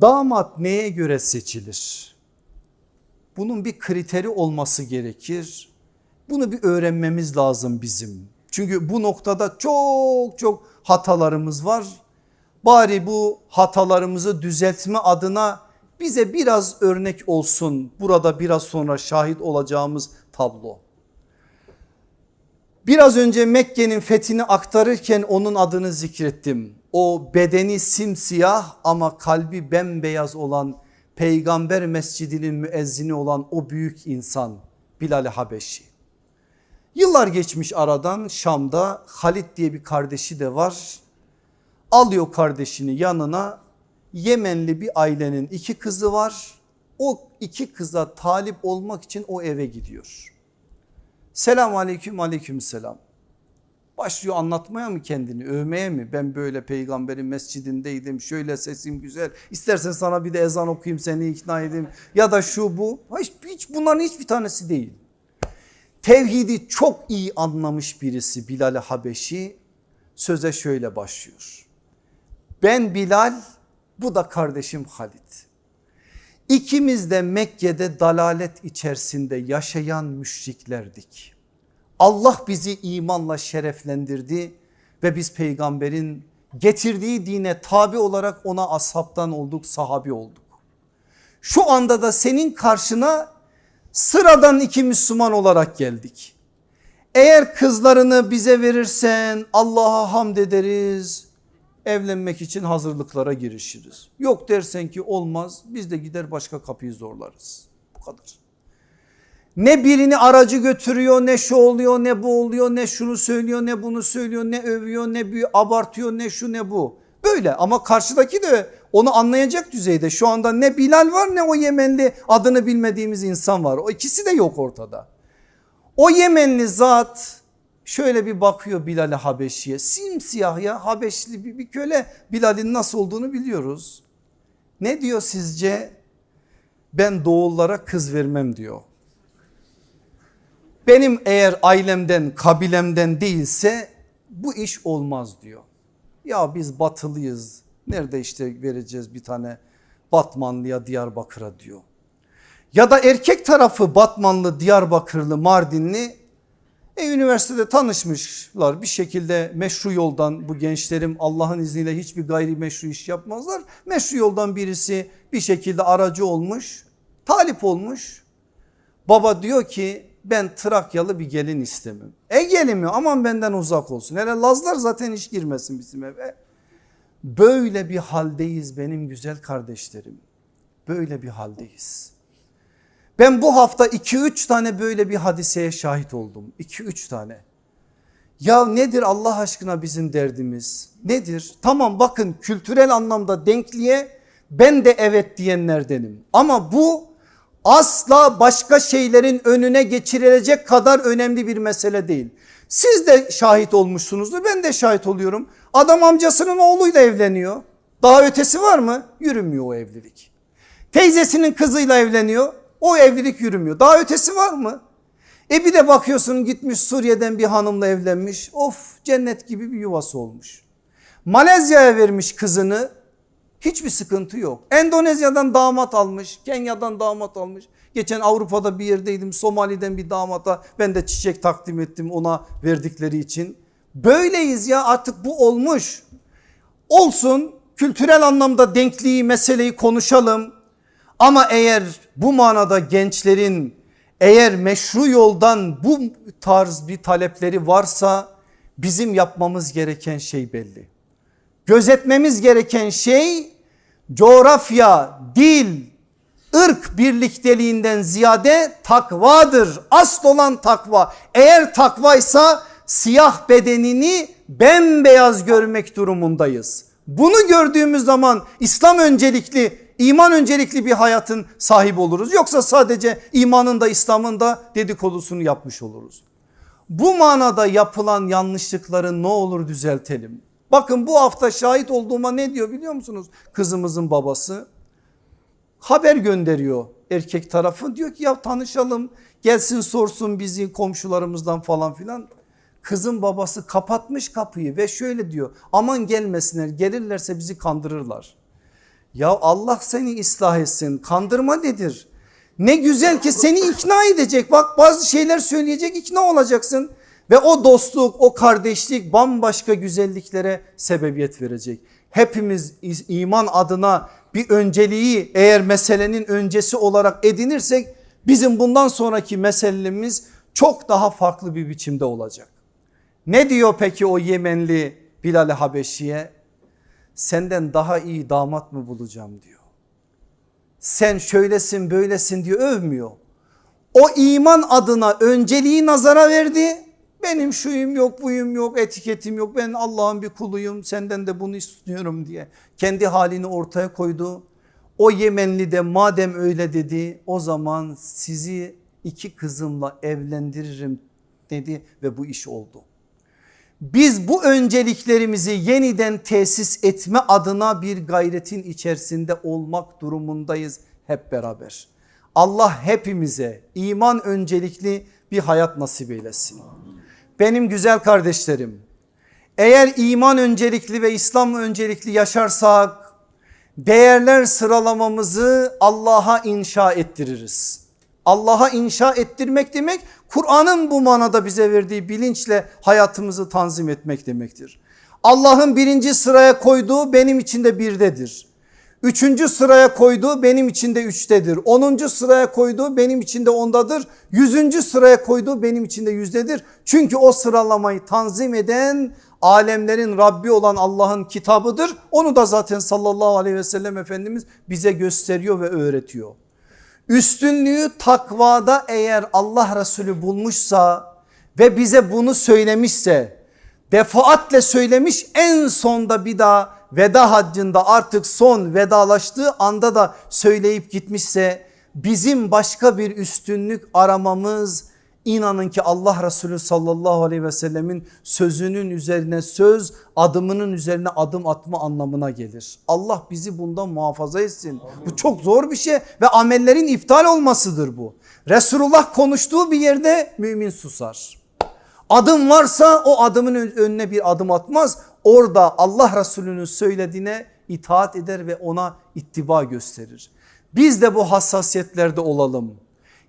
Damat neye göre seçilir? Bunun bir kriteri olması gerekir. Bunu bir öğrenmemiz lazım bizim. Çünkü bu noktada çok çok hatalarımız var. Bari bu hatalarımızı düzeltme adına bize biraz örnek olsun. Burada biraz sonra şahit olacağımız tablo. Biraz önce Mekke'nin fethini aktarırken onun adını zikrettim. O bedeni simsiyah ama kalbi bembeyaz olan peygamber mescidinin müezzini olan o büyük insan Bilal-i Habeşi. Yıllar geçmiş aradan Şam'da Halit diye bir kardeşi de var. Alıyor kardeşini yanına Yemenli bir ailenin iki kızı var. O iki kıza talip olmak için o eve gidiyor. Selam aleyküm aleyküm selam. Başlıyor anlatmaya mı kendini övmeye mi? Ben böyle peygamberin mescidindeydim şöyle sesim güzel. İstersen sana bir de ezan okuyayım seni ikna edeyim. Ya da şu bu. Hiç, hiç bunların hiçbir tanesi değil. Tevhidi çok iyi anlamış birisi Bilal-i Habeşi söze şöyle başlıyor. Ben Bilal bu da kardeşim Halit. İkimiz de Mekke'de dalalet içerisinde yaşayan müşriklerdik. Allah bizi imanla şereflendirdi ve biz peygamberin getirdiği dine tabi olarak ona ashabtan olduk, sahabi olduk. Şu anda da senin karşına sıradan iki Müslüman olarak geldik. Eğer kızlarını bize verirsen Allah'a hamd ederiz. Evlenmek için hazırlıklara girişiriz. Yok dersen ki olmaz biz de gider başka kapıyı zorlarız. Bu kadar. Ne birini aracı götürüyor ne şu oluyor ne bu oluyor ne şunu söylüyor ne bunu söylüyor ne övüyor ne bir abartıyor ne şu ne bu. Böyle ama karşıdaki de onu anlayacak düzeyde şu anda ne Bilal var ne o Yemenli adını bilmediğimiz insan var. O ikisi de yok ortada. O Yemenli zat şöyle bir bakıyor Bilal'e Habeşi'ye simsiyah ya Habeşli bir, bir köle Bilal'in nasıl olduğunu biliyoruz. Ne diyor sizce? Ben doğullara kız vermem diyor. Benim eğer ailemden kabilemden değilse bu iş olmaz diyor. Ya biz batılıyız nerede işte vereceğiz bir tane Batmanlıya Diyarbakır'a diyor. Ya da erkek tarafı Batmanlı Diyarbakırlı Mardinli e, üniversitede tanışmışlar bir şekilde meşru yoldan bu gençlerim Allah'ın izniyle hiçbir gayrimeşru iş yapmazlar. Meşru yoldan birisi bir şekilde aracı olmuş talip olmuş. Baba diyor ki ben Trakyalı bir gelin istemem. Egeli mi aman benden uzak olsun. Hele Lazlar zaten hiç girmesin bizim eve. Böyle bir haldeyiz benim güzel kardeşlerim. Böyle bir haldeyiz. Ben bu hafta 2-3 tane böyle bir hadiseye şahit oldum. 2-3 tane. Ya nedir Allah aşkına bizim derdimiz? Nedir? Tamam bakın kültürel anlamda denkliğe ben de evet diyenlerdenim. Ama bu asla başka şeylerin önüne geçirilecek kadar önemli bir mesele değil. Siz de şahit olmuşsunuzdur ben de şahit oluyorum. Adam amcasının oğluyla evleniyor. Daha ötesi var mı? Yürümüyor o evlilik. Teyzesinin kızıyla evleniyor. O evlilik yürümüyor. Daha ötesi var mı? E bir de bakıyorsun gitmiş Suriye'den bir hanımla evlenmiş. Of cennet gibi bir yuvası olmuş. Malezya'ya vermiş kızını. Hiçbir sıkıntı yok. Endonezya'dan damat almış. Kenya'dan damat almış. Geçen Avrupa'da bir yerdeydim. Somali'den bir damata ben de çiçek takdim ettim ona verdikleri için. Böyleyiz ya artık bu olmuş. Olsun kültürel anlamda denkliği meseleyi konuşalım. Ama eğer bu manada gençlerin eğer meşru yoldan bu tarz bir talepleri varsa bizim yapmamız gereken şey belli. Gözetmemiz gereken şey coğrafya, dil, ırk birlikteliğinden ziyade takvadır. Asıl olan takva. Eğer takvaysa siyah bedenini bembeyaz görmek durumundayız. Bunu gördüğümüz zaman İslam öncelikli iman öncelikli bir hayatın sahibi oluruz. Yoksa sadece imanın da İslam'ın da dedikodusunu yapmış oluruz. Bu manada yapılan yanlışlıkları ne olur düzeltelim. Bakın bu hafta şahit olduğuma ne diyor biliyor musunuz? Kızımızın babası haber gönderiyor erkek tarafı diyor ki ya tanışalım gelsin sorsun bizi komşularımızdan falan filan. Kızın babası kapatmış kapıyı ve şöyle diyor aman gelmesinler gelirlerse bizi kandırırlar. Ya Allah seni ıslah etsin. Kandırma nedir? Ne güzel ki seni ikna edecek. Bak bazı şeyler söyleyecek ikna olacaksın. Ve o dostluk, o kardeşlik bambaşka güzelliklere sebebiyet verecek. Hepimiz iman adına bir önceliği eğer meselenin öncesi olarak edinirsek bizim bundan sonraki meselemiz çok daha farklı bir biçimde olacak. Ne diyor peki o Yemenli Bilal-i Habeşi'ye? Senden daha iyi damat mı bulacağım diyor. Sen şöylesin böylesin diyor övmüyor. O iman adına önceliği nazara verdi. Benim şuyum yok buyum yok etiketim yok ben Allah'ın bir kuluyum senden de bunu istiyorum diye. Kendi halini ortaya koydu. O Yemenli de madem öyle dedi o zaman sizi iki kızımla evlendiririm dedi ve bu iş oldu. Biz bu önceliklerimizi yeniden tesis etme adına bir gayretin içerisinde olmak durumundayız hep beraber. Allah hepimize iman öncelikli bir hayat nasip eylesin. Benim güzel kardeşlerim eğer iman öncelikli ve İslam öncelikli yaşarsak değerler sıralamamızı Allah'a inşa ettiririz. Allah'a inşa ettirmek demek Kur'an'ın bu manada bize verdiği bilinçle hayatımızı tanzim etmek demektir. Allah'ın birinci sıraya koyduğu benim için de birdedir. Üçüncü sıraya koyduğu benim için de üçtedir. Onuncu sıraya koyduğu benim için de ondadır. Yüzüncü sıraya koyduğu benim için de yüzdedir. Çünkü o sıralamayı tanzim eden alemlerin Rabbi olan Allah'ın kitabıdır. Onu da zaten sallallahu aleyhi ve sellem Efendimiz bize gösteriyor ve öğretiyor. Üstünlüğü takvada eğer Allah Resulü bulmuşsa ve bize bunu söylemişse defaatle söylemiş en sonda bir daha veda haccında artık son vedalaştığı anda da söyleyip gitmişse bizim başka bir üstünlük aramamız inanın ki Allah Resulü sallallahu aleyhi ve sellemin sözünün üzerine söz adımının üzerine adım atma anlamına gelir. Allah bizi bundan muhafaza etsin. Bu çok zor bir şey ve amellerin iptal olmasıdır bu. Resulullah konuştuğu bir yerde mümin susar. Adım varsa o adımın önüne bir adım atmaz. Orada Allah Resulü'nün söylediğine itaat eder ve ona ittiba gösterir. Biz de bu hassasiyetlerde olalım.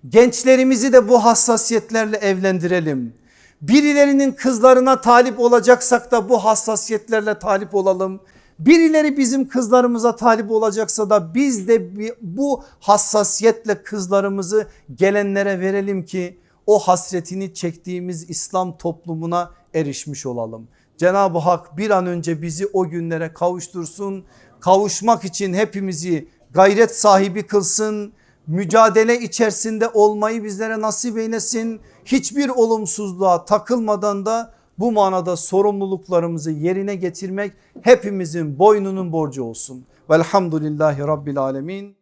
Gençlerimizi de bu hassasiyetlerle evlendirelim. Birilerinin kızlarına talip olacaksak da bu hassasiyetlerle talip olalım. Birileri bizim kızlarımıza talip olacaksa da biz de bu hassasiyetle kızlarımızı gelenlere verelim ki o hasretini çektiğimiz İslam toplumuna erişmiş olalım. Cenab-ı Hak bir an önce bizi o günlere kavuştursun. Kavuşmak için hepimizi gayret sahibi kılsın. Mücadele içerisinde olmayı bizlere nasip eylesin. Hiçbir olumsuzluğa takılmadan da bu manada sorumluluklarımızı yerine getirmek hepimizin boynunun borcu olsun. Velhamdülillahi Rabbil Alemin.